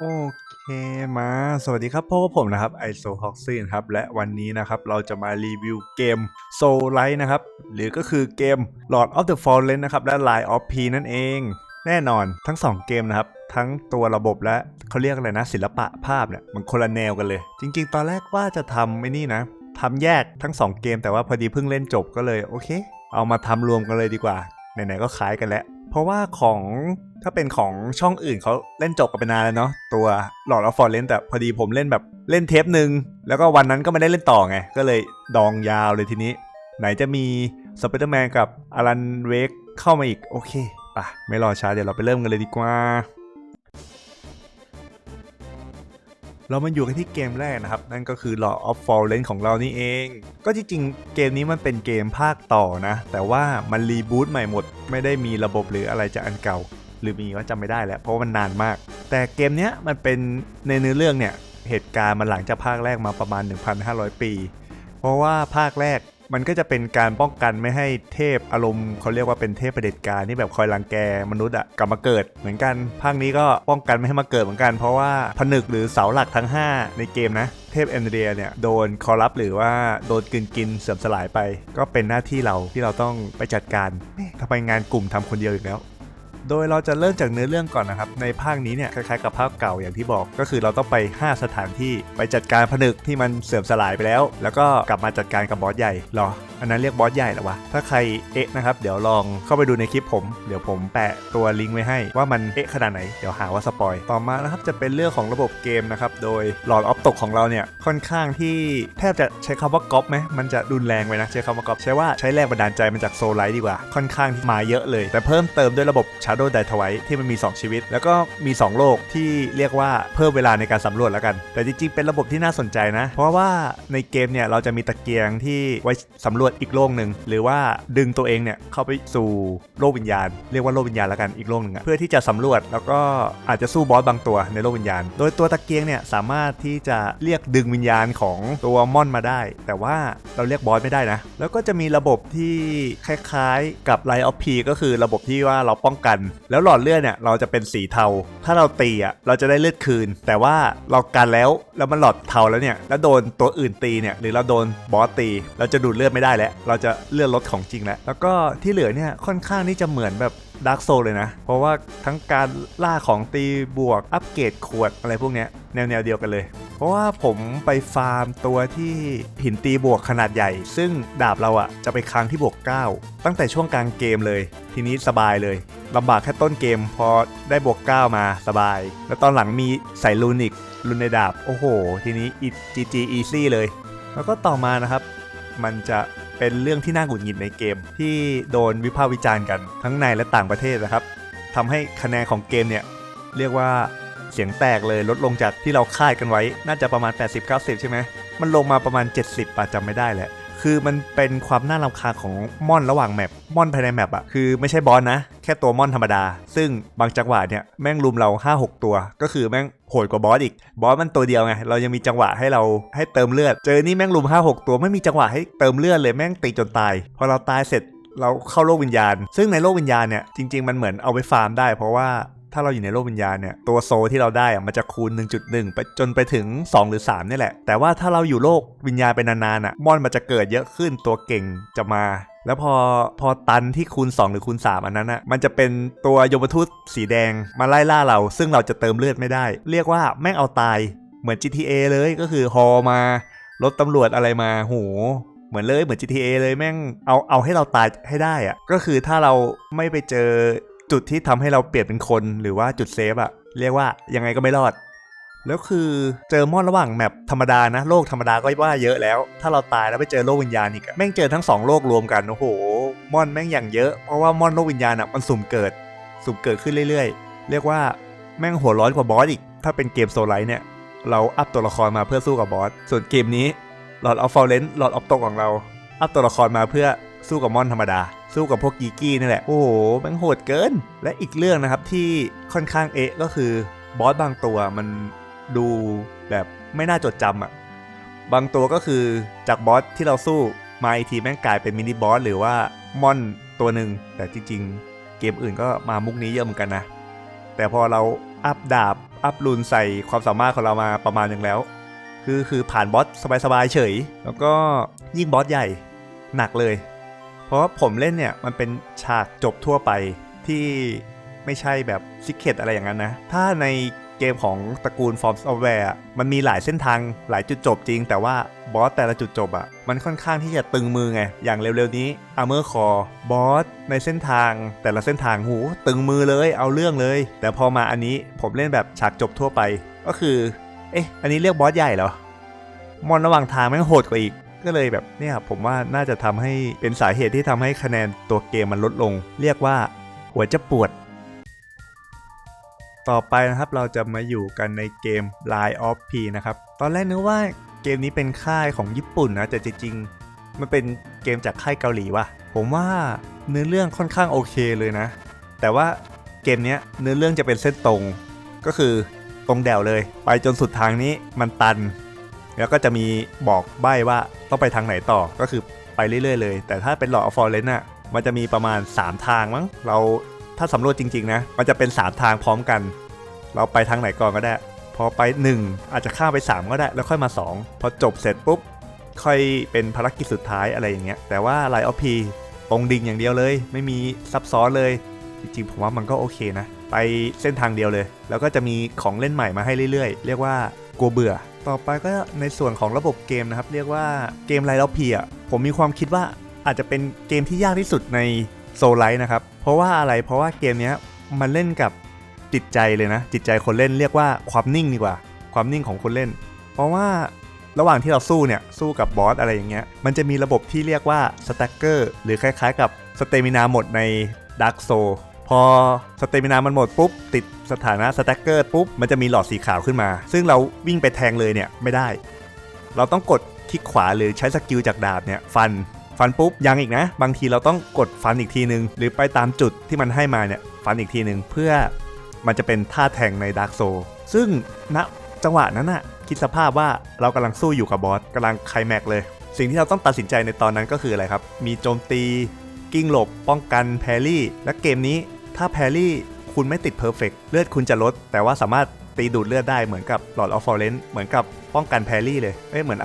โอเคมา สวัสดีครับพบกับผมนะครับไอโซฮอกซี่นะครับ และวันนี้นะครับเราจะมารีวิวเกม Soul Light นะครับ หรือก็คือเกม Lord of the Fallen นะครับ และ Line of P นั่นเอง แน่นอนทั้ง 2 เกมนะครับ ทั้งตัวระบบและเขาเรียกอะไรนะ ศิลปะภาพเนี่ยมันคนละแนวกันเลย จริง ๆ ตอนแรกว่าจะทำไม่นี่นะทำแยกทั้ง 2 เกม แต่ว่าพอดีเพิ่งเล่นจบก็เลยโอเค เอามาทำรวมกันเลยดีกว่าไหนๆก็คล้ายกันแล้วเพราะว่าของ ถ้าเป็นของช่องอื่นเขาเล่นจบกันไปนานแล้วเนาะตัวหลอดออฟฟอร์เล่นแต่พอดีผมเล่นแบบเล่นเทปหนึ่งแล้วก็วันนั้นก็ไม่ได้เล่นต่อไง ก็เลยดองยาวเลยทีนี้ ไหนจะมีสไปเดอร์แมนกับอารันเวกเข้ามาอีก โอเคป่ะไม่รอช้าเดี๋ยวเราไปเริ่มกันเลยดีกว่า เรามาอยู่กันที่เกมแรกนะครับ นั่นก็คือ Lord of Fallen ของเรานี่เอง ก็จริงๆ เกมนี้มันเป็นเกมภาคต่อนะ แต่ว่ามันรีบูตใหม่หมด ไม่ได้มีระบบหรืออะไรจากอันเก่า หรือมีก็จำไม่ได้แล้วเพราะมันนานมาก แต่เกมเนี้ยมันเป็นในเนื้อเรื่องเนี่ยเหตุการณ์มันหลังจากภาคแรกมาประมาณ 1,500 ปี เพราะว่าภาคแรกมันก็จะเป็นการป้องกันไม่ให้เทพอารมณ์เขาเรียกว่าเป็นเทพประเด็จการที่แบบคอยรังแกมนุษย์อะกลับมาเกิดเหมือนกัน ภาคนี้ก็ป้องกันไม่ให้มาเกิดเหมือนกัน เพราะว่าผนึกหรือเสาหลักทั้ง 5 ในเกมนะ เทพเอนเดียเนี่ยโดนคอร์รัปหรือว่าโดนกินกินเสื่อมสลายไป ก็เป็นหน้าที่เราที่เราต้องไปจัดการทำไมงานกลุ่มทำคนเดียวอีกแล้ว โดยเราจะเริ่มจากเนื้อเรื่องก่อนนะครับ ในภาคนี้เนี่ยคล้ายๆกับภาคเก่าอย่างที่บอก ก็คือเราต้องไป 5 สถานที่ไปจัดการผนึกที่มันเสื่อมสลายไปแล้ว แล้วก็กลับมาจัดการกับบอสใหญ่หรอ อันนั้นเรียกบอสใหญ่หรอวะ ถ้าใครเอ๊ะนะครับ เดี๋ยวลองเข้าไปดูในคลิปผม เดี๋ยวผมแปะตัวลิงก์ไว้ให้ว่ามันเอ๊ะขนาดไหน เดี๋ยวหาว่าสปอย ต่อมานะครับจะเป็นเรื่องของระบบเกมนะครับ โดยหลอดออฟตกของเราเนี่ยค่อนข้างที่แทบจะใช้คำว่าก๊อปไหมมันจะรุนแรงไปนะใช้คำว่าก๊อปใช้ว่าใช้แรงบันดาลใจมาจากโซลไลท์ดีกว่า ค่อนข้างมาเยอะเลย แต่เพิ่มเติมด้วยระบบ Shadow d i ทไวที่มันมี 2 ชีวิต แล้วก็มี 2 โลกที่เรียกว่าเพิ่มเวลาในการสำรวจแล้วกัน แต่จริงๆ เป็นระบบที่น่าสนใจนะ เพราะว่าในเกมเนี่ยเราจะมีตะเกียงที่ไว้สำรวจอีกโลกหนึ่งหรือว่าดึงตัวเองเนี่ยเข้าไปสู่โลกวิญญาณ เรียกว่าโลกวิญญาณแล้วกันอีกโลกหนึ่งเพื่อที่จะสำรวจแล้วก็อาจจะสู้บอสบางตัวในโลกวิญญาณ โดยตัวตะเกียงเนี่ยสามารถที่จะเรียกดึงวิญญาณของตัวม่อนมาได้ แต่ว่าเราเรียกบอสไม่ได้นะ แล้วก็จะมีระบบที่คล้ายๆ กับ Line of P ก็คือระบบที่ว่าเราป้องกันแล้วหลอดเลือดเนี่ยเราจะเป็นสีเทา ถ้าเราตีอะเราจะได้เลือดคืน แต่ว่าเรากันแล้วแล้วมันหลอดเทาแล้วเนี่ยแล้วโดนตัวอื่นตีเนี่ยหรือเราโดนบอสตี เราจะดูดเลือดไม่ได้แล้ว เราจะเลือดลดของจริงแล้วแล้วก็ที่เหลือเนี่ยค่อนข้างที่จะเหมือนแบบ ดาร์กโซเลยนะ เพราะว่าทั้งการล่าของตีบวกอัปเกรดขวดอะไรพวกเนี้ยแนวแนวเดียวกันเลย เพราะว่าผมไปฟาร์มตัวที่หินตีบวกขนาดใหญ่ ซึ่งดาบเราอะจะไปค้างที่บวก 9 ตั้งแต่ช่วงกลางเกมเลย ทีนี้สบายเลยลำบากแค่ต้นเกมพอได้บวก 9 มาสบาย แล้วตอนหลังมีใส่ลูนิกลูนในดาบ โอ้โห ทีนี้จีจีอีซี่เลย แล้วก็ต่อมานะครับ มันจะ เป็นเรื่องที่น่าหงุดหงิดในเกม ที่โดนวิพากษ์วิจารณ์กันทั้งในและต่างประเทศนะครับทำให้คะแนนของเกมเนี่ยเรียกว่าเสียงแตกเลยลดลงจากที่เราคาดกันไว้ น่าจะประมาณ 80-90 ใช่ไหมมันลงมาประมาณ 70ป่ะจำไม่ได้แหละ คือมันเป็นความน่ารำคาญของม่อนระหว่างแมปม่อนภายในแมปอะคือไม่ใช่บอสนะ แค่ตัวม่อนธรรมดา ซึ่งบางจังหวะเนี่ยแม่งรุมเรา 5-6 ตัว ก็คือแม่งโหดกว่าบอสอีก บอสมันตัวเดียวไง เรายังมีจังหวะให้เราให้เติมเลือด เจอนี่แม่งรุม 5-6 ตัวไม่มีจังหวะให้เติมเลือดเลยแม่งตีจนตาย พอเราตายเสร็จเราเข้าโลกวิญญาณ ซึ่งในโลกวิญญาณเนี่ยจริง ๆ มันเหมือนเอาไปฟาร์มได้ เพราะว่า ถ้าเราอยู่ในโลกวิญญาณเนี่ยตัวโซที่เราได้อะมันจะคูณ 1.1 ไปจนไปถึง 2 หรือ3นี่แหละ แต่ว่าถ้าเราอยู่โลกวิญญาณไปนานๆอะมอนมันจะเกิดเยอะขึ้นตัวเก่งจะมา แล้วพอพอตันที่คูณ 2 หรือคูณ 3 อันนั้นอะมันจะเป็นตัวยมทูตสีแดงมาไล่ล่าเรา ซึ่งเราจะเติมเลือดไม่ได้ เรียกว่าแม่งเอาตายเหมือน GTA เลยก็คือฮอมารถตำรวจอะไรมาโหเหมือนเลยเหมือน GTA เลยแม่งเอาเอาให้เราตายให้ได้อะก็คือถ้าเราไม่ไปเจอ จุดที่ทำให้เราเปลี่ยนเป็นคนหรือว่าจุดเซฟอะเรียกว่ายังไงก็ไม่รอด แล้วคือเจอมอนระหว่างแมปธรรมดานะโลกธรรมดาก็ว่าเยอะแล้ว ถ้าเราตายแล้วไปเจอโลกวิญญาณอีกแม่งเจอทั้งสองโลกรวมกันโอ้โหมอนแม่งอย่างเยอะเพราะว่ามอนโลกวิญญาณอะมันสุ่มเกิด สุ่มเกิดขึ้นเรื่อยๆ เรียกว่าแม่งหัวร้อนกว่าบอสอีก ถ้าเป็นเกมโซลไลท์เนี่ยเราอัพตัวละครมาเพื่อสู้กับบอสส่วนเกมนี้ Lord of Fallen Lord of ตกของเรา อัพตัวละครมาเพื่อสู้กับมอนธรรมดา สู้กับพวกกีกี้นี่แหละ โอ้โหแมันโหดเกิน และอีกเรื่องนะครับที่ค่อนข้างเอะก็คือบอสบางตัวมันดูแบบไม่น่าจดจำอะบางตัวก็คือจากบอสที่เราสู้มาอีทีแม่งกลายเป็นมินิบอสหรือว่ามอนตัวหนึ่งแต่จริงๆ เกมอื่นก็มามุกนี้เยอะเหมือนกันนะ แต่พอเราอัพดาบ อัพรูนใส่ความสามารถของเรามาประมาณหนึ่งแล้ว คือคือผ่านบอสสบายๆเฉย แล้วก็ยิ่งบอสใหญ่หนักเลย เพราะผมเล่นเนี่ยมันเป็นฉากจบทั่วไปที่ไม่ใช่แบบซิกเก็ตอะไรอย่างนั้นนะ ถ้าในเกมของตระกูล Form Software อะมันมีหลายเส้นทางหลายจุดจบจริง แต่ว่าบอสแต่ละจุดจบอะ่ะ มันค่อนข้างที่จะตึงมือไง อย่างเร็วๆนี้ Armor Core บอสในเส้นทางแต่ละเส้นทางหูตึงมือเลยเอาเรื่องเลย แต่พอมาอันนี้ผมเล่นแบบฉากจบทั่วไป ก็คือ เอ๊ะ อันนี้เรียกบอสใหญ่เหรอมอนระหว่างทางแม่งโหดกว่าอีก ก็เลยแบบเนี่ยผมว่าน่าจะทำให้เป็นสาเหตุที่ทำให้คะแนนตัวเกมมันลดลง เรียกว่าหัวจะปวด ต่อไปนะครับเราจะมาอยู่กันในเกม Line of P นะครับตอนแรกนึกว่าเกมนี้เป็นค่ายของญี่ปุ่นนะแต่จริงๆมันเป็นเกมจากค่ายเกาหลีว่ะผมว่าเนื้อเรื่องค่อนข้างโอเคเลยนะ แต่ว่าเกมนี้เนื้อเรื่องจะเป็นเส้นตรง ก็คือตรงแดวเลย ไปจนสุดทางนี้มันตัน แล้วก็จะมีบอกใบ้ว่าต้องไปทางไหนต่อก็คือไปเรื่อยๆเลย แต่ถ้าเป็นหลอดฟอร์เรนต์น่ะมันจะมีประมาณ 3 ทางมั้งเราถ้าสำรวจจริงๆนะมันจะเป็น 3 ทางพร้อมกัน เราไปทางไหนก่อนก็ได้ พอไป 1 อาจจะข้ามไป 3 ก็ได้ แล้วค่อยมา 2 พอจบเสร็จปุ๊บ ค่อยเป็นภารกิจสุดท้ายอะไรอย่างเงี้ยแต่ว่าไลออพีตรงดิ่งอย่างเดียวเลย ไม่มีซับซ้อนเลย จริงๆผมว่ามันก็โอเคนะ ไปเส้นทางเดียวเลย แล้วก็จะมีของเล่นใหม่มาให้เรื่อยๆ เรียกว่ากลัวเบื่อ ต่อไปก็ในส่วนของระบบเกมนะครับ เรียกว่าเกมไลท์พีอะผมมีความคิดว่าอาจจะเป็นเกมที่ยากที่สุดในโซลไลท์นะครับ เพราะว่าอะไรเพราะว่าเกมนี้มันเล่นกับจิตใจเลยนะ จิตใจคนเล่นเรียกว่าความนิ่งดีกว่า ความนิ่งของคนเล่น เพราะว่าระหว่างที่เราสู้เนี่ยสู้กับบอสอะไรอย่างเงี้ยมันจะมีระบบที่เรียกว่าสแต็กเกอร์หรือคล้ายๆ กับสเตมินาหมดใน Dark s o u l พอสเตมินามันหมดปุ๊บ ติดสถานะสแต็กเกอร์ปุ๊บ มันจะมีหลอดสีขาวขึ้นมา ซึ่งเราวิ่งไปแทงเลยเนี่ยไม่ได้ เราต้องกดคลิกขวาหรือใช้สกิลจากดาบเนี่ยฟันฟันปุ๊บยังอีกนะ บางทีเราต้องกดฟันอีกทีนึง หรือไปตามจุดที่มันให้มาเนี่ยฟันอีกทีนึงเพื่อมันจะเป็นท่าแทงในดาร์กโซซึ่งณจังหวะนั้นน่ะคิดสภาพว่าเรากำลังสู้อยู่กับบอสกำลังไคลแม็กเลย สิ่งที่เราต้องตัดสินใจในตอนนั้นก็คืออะไรครับ มีโจมตีกิ้งหลบป้องกันแพรรี่ และเกมนี้ ถ้าแพรี่คุณไม่ติดเพอร์เฟกเลือดคุณจะลด แต่ว่าสามารถตีดูดเลือดได้เหมือนกับหลอดออฟฟอร์เรนเหมือนกับป้องกันแพรี่เลยเอ้ยเหมือน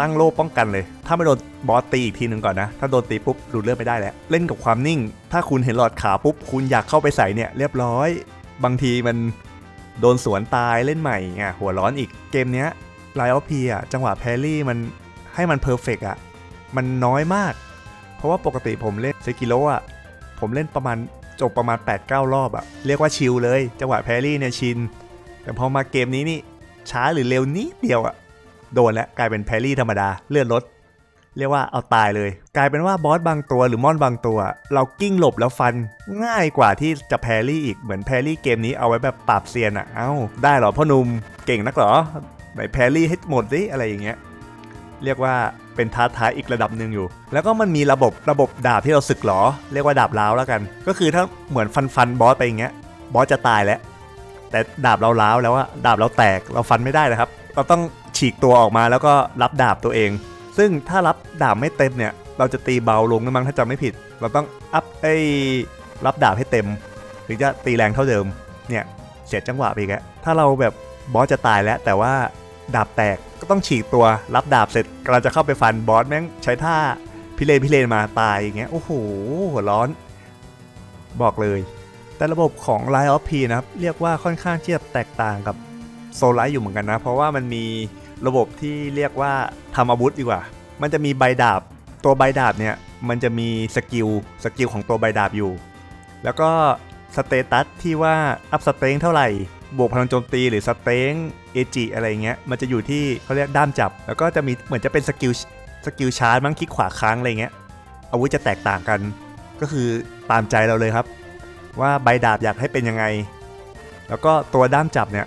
ตั้งโล่ป้องกันเลย ถ้าไม่โดนบอสตีอีกทีหนึ่งก่อนนะ ถ้าโดนตีปุ๊บดูดเลือดไม่ได้แล้ว เล่นกับความนิ่ง ถ้าคุณเห็นหลอดขาปุ๊บ คุณอยากเข้าไปใส่เนี่ยเรียบร้อย บางทีมันโดนสวนตายเล่นใหม่ไงหัวร้อนอีกเกมเนี้ยไลออฟพีอะจังหวะแพรรี่มันให้มันเพอร์เฟกอะมันน้อยมาก เพราะว่าปกติผมเล่นเซกิโลอะผมเล่นประมาณ จบประมาณ 8-9 รอบอะเรียกว่าชิลเลย จังหวะแพรี่เนี่ยชิน แต่พอมาเกมนี้นี่ช้าหรือเร็วนิดเดียวอะโดนแล้วกลายเป็นแพรี่ธรรมดาเลื่อนรถเรียกว่าเอาตายเลย กลายเป็นว่าบอสบางตัวหรือมอนบางตัว เรากิ้งหลบแล้วฟันง่ายกว่าที่จะแพรี่อีกเหมือนแพรี่เกมนี้เอาไว้แบบปราบเซียนอะเอ้าได้เหรอพ่อหนุ่มเก่งนักเหรอไหนแพรรี่ให้หมดดิอะไรอย่างเงี้ย เรียกว่าเป็นท้าทายอีกระดับหนึ่งอยู่ แล้วก็มันมีระบบระบบดาบที่เราศึกหรอ เรียกว่าดาบล้าวแล้วกัน ก็คือถ้าเหมือนฟันฟันบอสไปอย่างเงี้ย บอสจะตายแล้ว แต่ดาบเราล้าวแล้วอะดาบเราแตกเราฟันไม่ได้นะครับ เราต้องฉีกตัวออกมาแล้วก็รับดาบตัวเอง ซึ่งถ้ารับดาบไม่เต็มเนี่ย เราจะตีเบาลงนะมั้งถ้าจำไม่ผิด เราต้องอัพไอ้รับดาบให้เต็มถึงจะตีแรงเท่าเดิม เนี่ยเสียจังหวะไปอีกแล้วถ้าเราแบบบอสจะตายแล้วแต่ว่า ดาบแตกก็ต้องฉีกตัวรับดาบเสร็จกำลังจะเข้าไปฟันบอสแม่งใช้ท่าพิเรนพิเรนมาตายอย่างเงี้ยโอ้โหหัวร้อน บอกเลย แต่ระบบของ Line of P นะครับ เรียกว่าค่อนข้างที่จะแตกต่างกับโซลไลท์อยู่เหมือนกันนะ เพราะว่ามันมีระบบที่เรียกว่าทำอาวุธดีกว่า มันจะมีใบดาบ ตัวใบดาบเนี่ยมันจะมีสกิลสกิลของตัวใบดาบอยู่ แล้วก็สเตตัสที่ว่าอัพสเตงเท่าไหร่ บวกพลังโจมตีหรือสเตงเอจิอะไรเงี้ยมันจะอยู่ที่เขาเรียกด้ามจับ แล้วก็จะมีเหมือนจะเป็นสกิลสกิลชาร์จมั้งคลิกขวาค้างอะไรเงี้ยอาวุธจะแตกต่างกัน ก็คือตามใจเราเลยครับ ว่าใบดาบอยากให้เป็นยังไง แล้วก็ตัวด้ามจับเนี่ย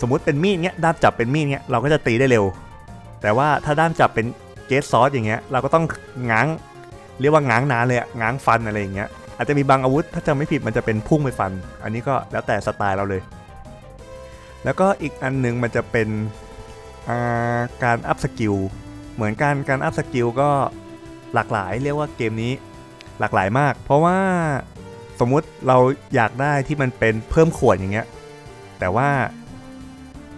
สมมุติเป็นมีดเงี้ยด้ามจับเป็นมีดเงี้ยเราก็จะตีได้เร็ว แต่ว่าถ้าด้ามจับเป็นเกสซอสอย่างเงี้ยเราก็ต้องง้างเรียกว่าง้างนานเลยอะง้างฟันอะไรอย่างเงี้ยอาจจะมีบางอาวุธถ้าจำไม่ผิดมันจะเป็นพุ่งไปฟัน อันนี้ก็แล้วแต่สไตล์เราเลย แล้วก็อีกอันหนึงมันจะเป็นการอัพสกิลเหมือนการการอัพสกิลก็หลากหลายเรียกว่าเกมนี้หลากหลายมาก เพราะว่าสมมุติเราอยากได้ที่มันเป็นเพิ่มขวดอย่างเงี้ยแต่ว่า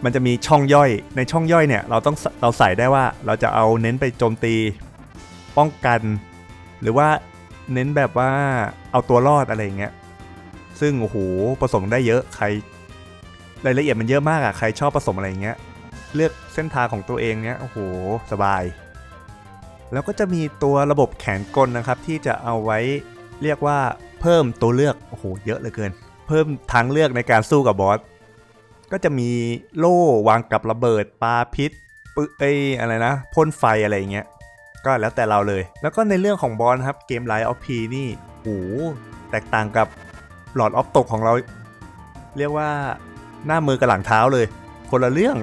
มันจะมีช่องย่อยในช่องย่อยเนี่ยเราต้องเราใส่ได้ว่าเราจะเอาเน้นไปโจมตีป้องกัน หรือว่าเน้นแบบว่าเอาตัวรอดอะไรอย่างเงี้ยซึ่งโอ้โหผสมได้เยอะใคร รายละเอียดมันเยอะมากอะใครชอบผสมอะไรเงี้ย เลือกเส้นทางของตัวเองเนี้ยโอ้โหสบาย แล้วก็จะมีตัวระบบแขนกลนะครับ ที่จะเอาไว้เรียกว่าเพิ่มตัวเลือกโอ้โหเยอะเหลือเกิน เพิ่มทางเลือกในการสู้กับบอสก็จะมีโล่วางกับระเบิดปาพิษปึเอ้อะไรนะพ่นไฟอะไรเงี้ยก็แล้วแต่เราเลย แล้วก็ในเรื่องของบอลครับเกมไลท์ออฟพีนี่โอ้โหแตกต่างกับหลอดออฟตกของเรา เรียกว่า หน้ามือกับหลังเท้าเลย คนละเรื่อง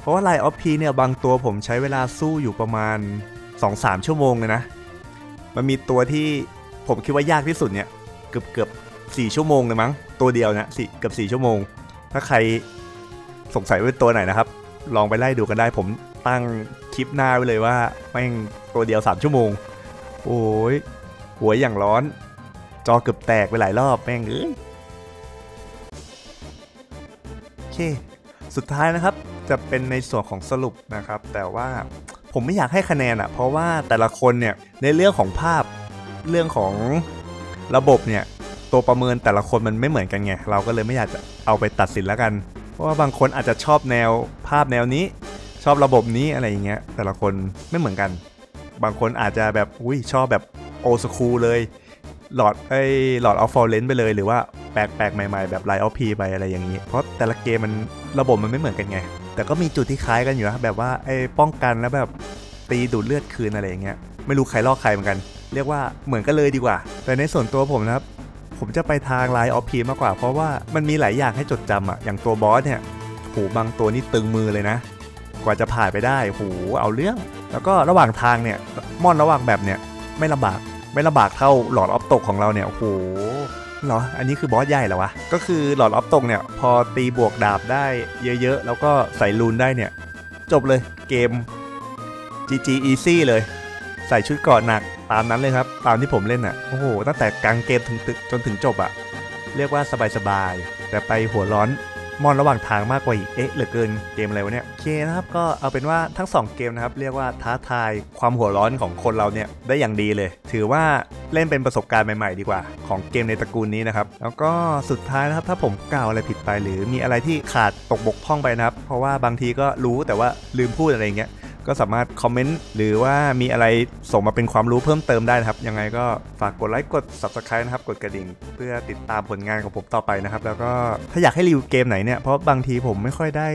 เพราะว่าไลออฟพีเนี่ยบางตัวผมใช้เวลาสู้อยู่ประมาณ 2-3 ชั่วโมงเลยนะ มันมีตัวที่ผมคิดว่ายากที่สุดเนี่ยเกือบเกือบสี่ชั่วโมงเลยมั้ง ตัวเดียวนะสี่เกือบสี่ชั่วโมง ถ้าใครสงสัยว่าตัวไหนนะครับ ลองไปไล่ดูกันได้ผมตั้งคลิปหน้าไว้เลยว่าแม่งตัวเดียว 3 ชั่วโมง โอ้ยหัวอย่างร้อน จอเกือบแตกไปหลายรอบแม่งเอ้ย เค สุดท้ายนะครับจะเป็นในส่วนของสรุปนะครับ แต่ว่าผมไม่อยากให้คะแนนอะเพราะว่าแต่ละคนเนี่ยในเรื่องของภาพเรื่องของระบบเนี่ย ตัวประเมินแต่ละคนมันไม่เหมือนกันไง เราก็เลยไม่อยากจะเอาไปตัดสินแล้วกัน เพราะว่าบางคนอาจจะชอบแนวภาพแนวนี้ ชอบระบบนี้อะไรอย่างเงี้ยแต่ละคนไม่เหมือนกัน บางคนอาจจะแบบอุ้ยชอบแบบโอสคูเลย หลอดไอ้หลอดออฟฟอร์เลนไปเลยหรือว่าแปลกๆใหม่ ๆ แบบไลออฟพีไปอะไรอย่างนี้ เพราะแต่ละเกมมันระบบมันไม่เหมือนกันไง แต่ก็มีจุดที่คล้ายกันอยู่นะแบบว่าไอ้ป้องกันแล้วแบบตีดูดเลือดคืนอะไรอย่างเงี้ยไม่รู้ใครลอกใครเหมือนกัน เรียกว่าเหมือนกันเลยดีกว่า แต่ในส่วนตัวผมนะครับ ผมจะไปทางไลน์ออฟพีมากกว่า เพราะว่ามันมีหลายอย่างให้จดจำอะอย่างตัวบอสเนี่ยโหบางตัวนี่ตึงมือเลยนะ กว่าจะผ่านไปได้โหเอาเรื่อง แล้วก็ระหว่างทางเนี่ยม่อนระหว่างแบบเนี่ยไม่ลำบาก ไม่ลำบากเท่าหลอดออฟตกของเราเนี่ยโอ้โหเหรอ อันนี้คือบอสใหญ่เหรอวะ ก็คือหลอดออฟตกเนี่ย พอตีบวกดาบได้เยอะๆ แล้วก็ใส่รูนได้เนี่ย จบเลยเกม GG Easy เลย ใส่ชุดเกราะหนักตามนั้นเลยครับ ตามที่ผมเล่นอะ โอ้โห ตั้งแต่กลางเกมถึงตึกจนถึงจบอะ เรียกว่าสบายๆ แต่ไปหัวร้อน มอนระหว่างทางมากกว่าอีก เอ๊ะเหลือเกินเกมอะไรวะเนี่ยโอเคนะครับก็เอาเป็นว่าทั้ง 2 เกมนะครับ เรียกว่าท้าทายความหัวร้อนของคนเราเนี่ยได้อย่างดีเลย ถือว่าเล่นเป็นประสบการณ์ใหม่ๆ ดีกว่า ของเกมในตระกูลนี้นะครับ แล้วก็สุดท้ายนะครับถ้าผมกล่าวอะไรผิดไป หรือมีอะไรที่ขาดตกบกพร่องไปนะครับ เพราะว่าบางทีก็รู้แต่ว่าลืมพูดอะไรอย่างเงี้ย ก็สามารถคอมเมนต์หรือว่ามีอะไรส่งมาเป็นความรู้เพิ่มเติมได้นะครับ ยังไงก็ฝากกดไลค์กด Subscribe นะครับ กดกระดิ่ง เพื่อติดตามผลงานของผมต่อไปนะครับ แล้วก็ถ้าอยากให้รีวิวเกมไหนเนี่ย เพราะบางทีผมไม่ค่อยได้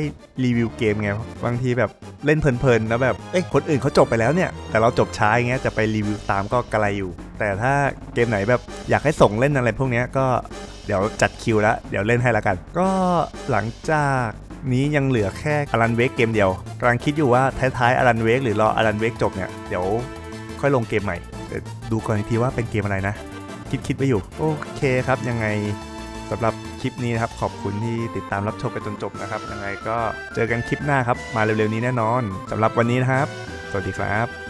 รีวิวเกมไง บางทีแบบเล่นเพลินๆแล้วแบบ เอ้ย คนอื่นเขาจบไปแล้วเนี่ย แต่เราจบช้าอย่างเงี้ย จะไปรีวิวตามก็กระไรอยู่ แต่ถ้าเกมไหนแบบอยากให้ส่งเล่นอะไรพวกเนี้ยก็เดี๋ยวจัดคิวแล้ว เดี๋ยวเล่นให้ละกัน ก็หลังจาก นี้ยังเหลือแค่อารันเวกเกมเดียวกำลังคิดอยู่ว่าท้ายๆอารันเวกหรือรออารันเวกจบเนี่ยเดี๋ยวค่อยลงเกมใหม่ดูก่อนอีกทีว่าเป็นเกมอะไรนะ คิดคิดไปอยู่โอเคครับ ยังไงสำหรับคลิปนี้นะครับ ขอบคุณที่ติดตามรับชมกันจนจบนะครับ ยังไงก็เจอกันคลิปหน้าครับ มาเร็วๆนี้แน่นอนสำหรับวันนี้นะครับ สวัสดีครับ